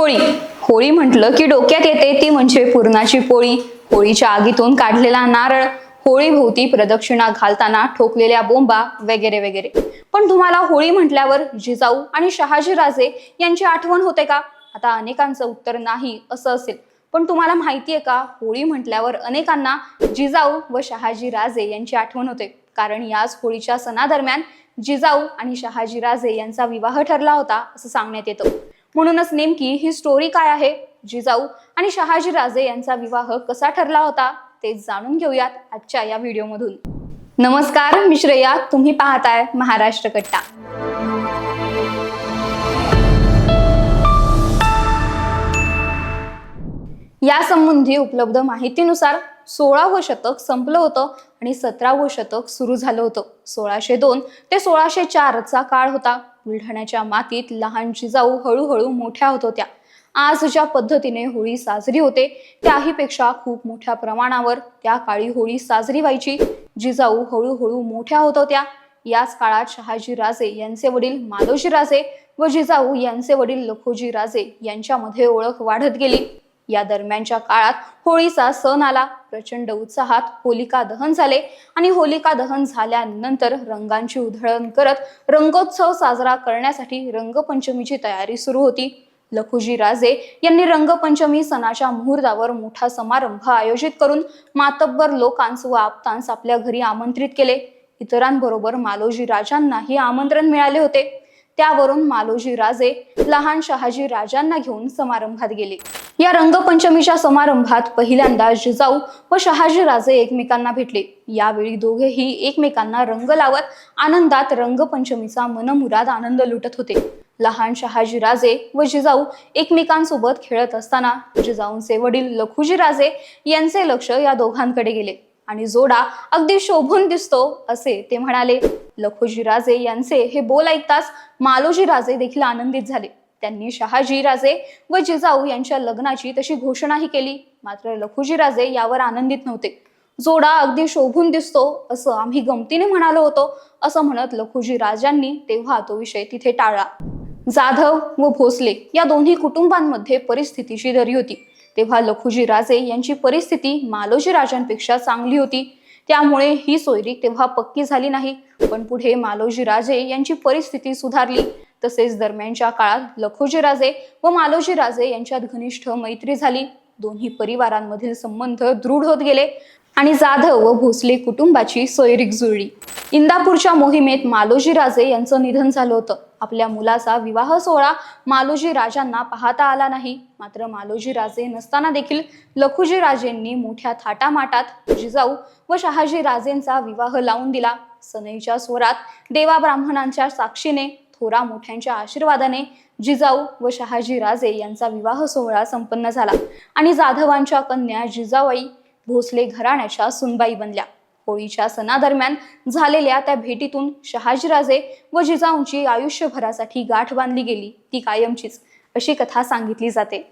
होळी होळी म्हटलं की डोक्यात येते ती म्हणजे पुरणाची पोळी. होळीच्या आगीतून काढलेला नारळ होळी भोवती प्रदक्षिणा घालताना ठोकलेल्या बोंबा वगैरे वगैरे. पण तुम्हाला होळी म्हटल्यावर जिजाऊ आणि शहाजीराजे यांची आठवण होते का? आता अनेकांचं उत्तर नाही असं असेल. पण तुम्हाला माहिती आहे का होळी म्हटल्यावर अनेकांना जिजाऊ व शहाजीराजे यांची आठवण होते. कारण याच होळीच्या सणादरम्यान जिजाऊ आणि शहाजीराजे यांचा विवाह ठरला होता असं सांगण्यात येतं. म्हणूनच नेमकी ही स्टोरी काय आहे? जिजाऊ आणि शहाजी राजे यांचा विवाह कसा ठरला होता? ते जाणून घेऊयात आजच्या या व्हिडिओमधून नमस्कार मी श्रेया. तुम्ही पाहताय महाराष्ट्र कट्टा. यासंबंधी उपलब्ध माहितीनुसार सोळावं शतक संपलं होतं आणि सतरावं शतक सुरू झालं होतं. सोळाशे दोन ते सोळाशे चारचा काळ होता. बुलढाण्याच्या मातीत लहान जिजाऊ हळूहळू मोठ्या होत होत्या. आज ज्या पद्धतीने होळी साजरी होते त्याहीपेक्षा खूप मोठ्या प्रमाणावर त्या काळी होळी साजरी व्हायची. जिजाऊ हळूहळू मोठ्या होत होत्या. याच काळात शहाजी राजे यांचे वडील मालोजी राजे व जिजाऊ यांचे वडील लखोजी राजे यांच्यामध्ये ओळख वाढत गेली. या दरम्यानच्या काळात होळीचा सण आला. प्रचंड उत्साहात होलिका दहन झाले आणि होलिका दहन झाल्यानंतर रंगांची उधळण करत रंगोत्सव साजरा करण्यासाठी रंगपंचमीची तयारी सुरू होती. लखुजी राजे यांनी रंगपंचमी सणाच्या मुहूर्तावर मोठा समारंभ आयोजित करून मातब्बर लोकांस व आप्तांस आपल्या घरी आमंत्रित केले. इतरांबरोबर मालोजी राजांनाही आमंत्रण मिळाले होते. त्यावरून मालोजी राजे लहान शहाजी राजांना घेऊन समारंभात गेले. या रंगपंचमीच्या समारंभात पहिल्यांदा जिजाऊ व शहाजी राजे एकमेकांना भेटले. यावेळी दोघेही एकमेकांना रंग लावत आनंदात रंगपंचमीचा मनमुराद आनंद लुटत होते. लहान शहाजी राजे व जिजाऊ एकमेकांसोबत खेळत असताना जिजाऊंचे वडील लखुजी राजे यांचे लक्ष या दोघांकडे गेले आणि जोडा अगदी शोभून दिसतो असे ते म्हणाले. लखोजी राजे यांचे हे बोल ऐकताच मालोजी राजे देखील आनंदित झाले. त्यांनी शहाजी राजे व जिजाऊ यांच्या लग्नाची तशी घोषणाही केली. मात्र लखुजीराजे यावर आनंदित नव्हते. जोडा अगदी शोभून दिसतो असं आम्ही गमतीने म्हणालो होतो असं म्हणत लखुजी राजांनी तेव्हा तो विषय तिथे टाळला. जाधव व भोसले या दोन्ही कुटुंबांमध्ये परिस्थितीची दरी होती. तेव्हा लखुजी राजे यांची परिस्थिती मालोजी राजांपेक्षा चांगली होती. त्यामुळे ही सोयरी तेव्हा पक्की झाली नाही. पण पुढे मालोजी राजे यांची परिस्थिती सुधारली. तसेच दरम्यानच्या काळात लखोजी राजे व मालोजी राजे यांच्यात घनिष्ठ मैत्री झाली. दोन्ही परिवारांमधील संबंध दृढ होत गेले आणि जाधव व भोसले कुटुंबाची सोयरीक जुळली. इंदापूरच्या मोहिमेत मालोजी राजे यांचं निधन झालं होतं. आपल्या मुलाचा विवाह सोहळा मालोजी राजांना पाहता आला नाही. मात्र मालोजी राजे नसताना देखील लखुजी राजेंनी मोठ्या थाटामाटात जिजाऊ व शहाजी राजेंचा विवाह लावून दिला. सनईच्या स्वरात देवा ब्राह्मणांच्या साक्षीने थोरा मोठ्यांच्या आशीर्वादाने जिजाऊ व शहाजी राजे यांचा विवाह सोहळा संपन्न झाला आणि जाधवांच्या कन्या जिजाबाई भोसले घराण्याच्या सुनबाई बनल्या. होळीच्या सणादरम्यान झालेल्या त्या भेटीतून शहाजीराजे व जिजाऊंची आयुष्यभरासाठी गाठ बांधली गेली. ती कायमचीच अशी कथा सांगितली जाते.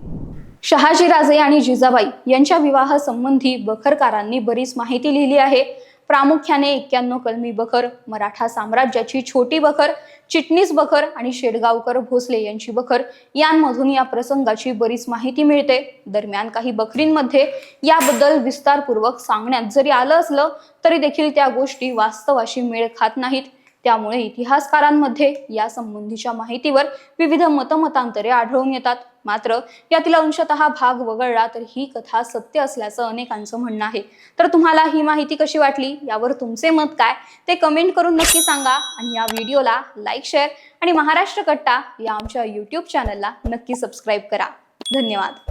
शहाजीराजे आणि जिजाबाई यांच्या विवाहासंबंधी बखरकारांनी बरीच माहिती लिहिली आहे. प्रामुख्याने एक्क्याण्णव कलमी बखर मराठा साम्राज्याची छोटी बखर चिटणीस बखर आणि शेडगावकर भोसले यांची बखर. यांमधून या प्रसंगाची बरीच माहिती मिळते. दरम्यान काही बखरींमध्ये याबद्दल विस्तारपूर्वक सांगण्यात जरी आलं असलं तरी देखील त्या गोष्टी वास्तवाशी मेळ खात नाहीत. त्यामुळे इतिहासकारांमध्ये या संबंधीच्या माहितीवर विविध मतमतांतरे आढळून येतात. मात्र यातील अंशतः भाग वगळला तर ही कथा सत्य असल्याचं अनेकांचं म्हणणं आहे. तर तुम्हाला ही माहिती कशी वाटली? यावर तुमचे मत काय? ते कमेंट करून नक्की सांगा आणि या व्हिडिओला लाईक शेअर आणि महाराष्ट्र कट्टा या आमच्या यूट्यूब चॅनलला नक्की सबस्क्राईब करा. धन्यवाद.